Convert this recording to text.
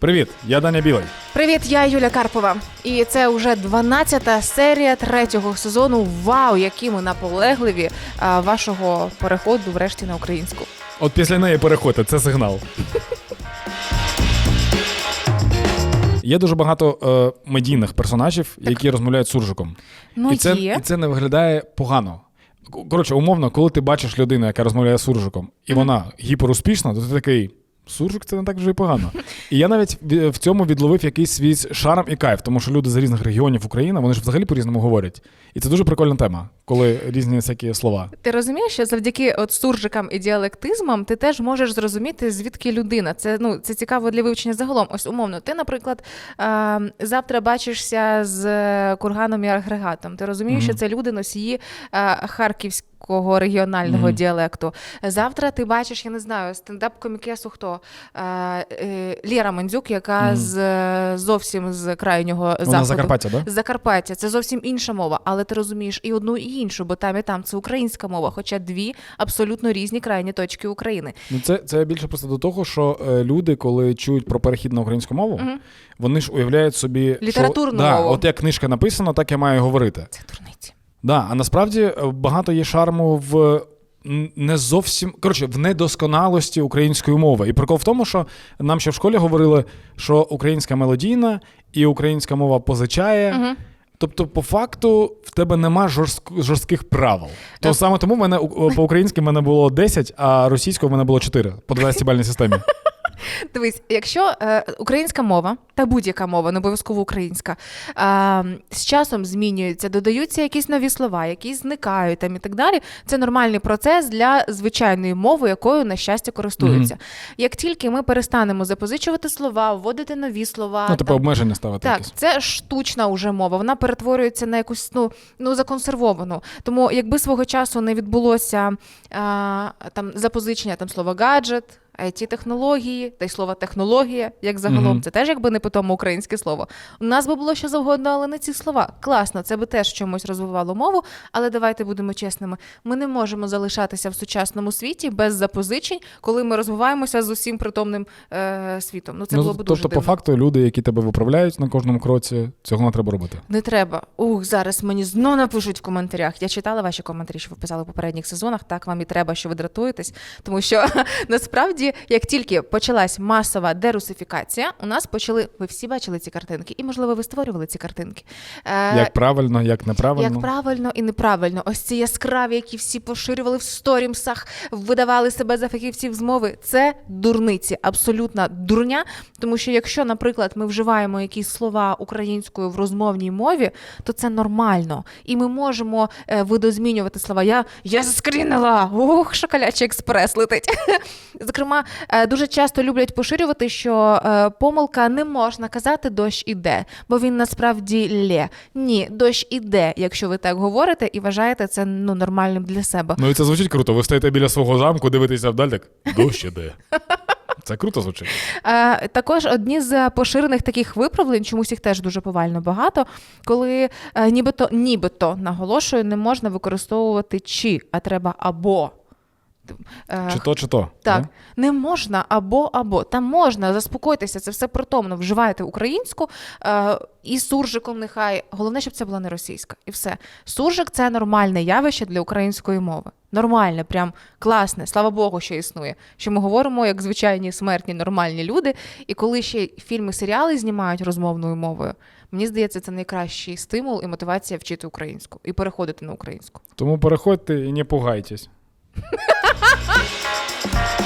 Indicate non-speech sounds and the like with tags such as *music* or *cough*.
Привіт, я Даня Білий. Привіт, я Юля Карпова. І це вже 12-та серія третього сезону. Вау, які ми наполегливі а, вашого переходу врешті на українську. От після неї переходьте, це сигнал. Є дуже багато е, медійних персонажів, які розмовляють суржиком. Ну і, це, є. і це не виглядає погано. Коротше, умовно, коли ти бачиш людину, яка розмовляє суржиком, і вона гіперуспішна, то ти такий. Суржик це не так вже і погано. І я навіть в цьому відловив якийсь свій шарм і кайф, тому що люди з різних регіонів України, вони ж взагалі по-різному говорять. І це дуже прикольна тема, коли різні всякі слова. Ти розумієш, що завдяки от суржикам і діалектизмам ти теж можеш зрозуміти, звідки людина. Це ну це цікаво для вивчення загалом. Ось умовно, ти, наприклад, завтра бачишся з е, курганом і агрегатом. Ти розумієш, Мгм. що це люди носії е, харківського регіонального Мгм. діалекту. Завтра ти бачиш, я не знаю, стендап-комікесу хто е, е, Лєра Мандзюк, яка Мгм. з е, зовсім з крайнього заходу. Закарпаття. Да? З Закарпаття це зовсім інша мова, але ти розумієш і одну, і іншу, бо там і там це українська мова, хоча дві абсолютно різні крайні точки України. Ну, це, це більше просто до того, що люди, коли чують про перехід на українську мову, Мгм. вони ж уявляють собі Літературну що, да, мову. От як книжка написана, так я маю говорити. Це. Да, а насправді е, багато є шарму в не зовсім коротше в недосконалості української мови. І прикол в тому, що нам ще в школі говорили, що українська мелодійна і українська мова позичає. Угу. Тобто, по факту, в тебе нема жорстк- жорстких правил. То саме тому в мене по-українськи мене було 10, а російською в мене було 4 по 12-бальній системі. *laughs* Дивись, якщо е, українська мова та будь-яка мова, не обов'язково українська, е, з часом змінюється, додаються якісь нові слова, якісь зникають там і так далі. Це нормальний процес для звичайної мови, якою на щастя користуються. Як тільки ми перестанемо запозичувати слова, вводити нові слова, Ну, типу обмеження ставити Так, якісь. це штучна уже мова. Вона перетворюється на якусь ну, ну законсервовану. Тому якби свого часу не відбулося а, там запозичення там слова гаджет. It технології та й слово технологія, як загалом, Мгм. це теж якби не питомо українське слово. У нас би було що завгодно, але не ці слова. Класно, це би теж чомусь розвивало мову. Але давайте будемо чесними. Ми не можемо залишатися в сучасному світі без запозичень, коли ми розвиваємося з усім притомним е, світом. Ну це ну, було б дуже тобто, по факту, люди, які тебе виправляють на кожному кроці, цього не треба робити. Не треба. Ух, зараз мені знову напишуть в коментарях. Я читала ваші коментарі, що ви писали в попередніх сезонах. Так вам і треба, що ви дратуєтесь. Тому що *laughs* насправді, як тільки почалась масова дерусифікація, у нас почали. Ви всі бачили ці картинки, і можливо, ви створювали ці картинки. Е, Як правильно, як неправильно. як правильно і неправильно, ось ці яскраві, які всі поширювали в сторімсах, видавали себе за фахівців з мови. Це дурниці, абсолютна дурня. Тому що якщо, наприклад, ми вживаємо якісь слова українською в розмовній мові, то це нормально. І ми можемо е, видозмінювати слова. Я, я заскрінила! Ух, шоколячий експрес летить. *laughs* Зокрема, е, дуже часто люблять поширювати, що е, помилка не можна казати дощ іде, бо він насправді лє. Ні, дощ іде, якщо ви так говорите і вважаєте це ну нормальним для себе. Ну і це звучить круто. Ви стоїте біля свого замку, дивитеся вдаль, так дощ іде. *laughs* Це круто звучить. Е, також одні з поширених таких виправлень, чомусь їх теж дуже повально багато, коли е, нібито, нібито наголошую, не можна використовувати чи, а треба або. Е, Чи то, чи то. Так, да? не можна або або. Там можна, заспокойтеся, це все притомно. Вживайте українську е, і суржиком нехай. Головне, щоб це була не російська. І все. Суржик це нормальне явище для української мови. Нормальне, прям класне. Слава Богу, що існує. Що ми говоримо як звичайні смертні нормальні люди. І коли ще фільми, серіали знімають розмовною мовою, мені здається, це найкращий стимул і мотивація вчити українську і переходити на українську. Тому переходьте і не пугайтесь. *laughs* Thank you.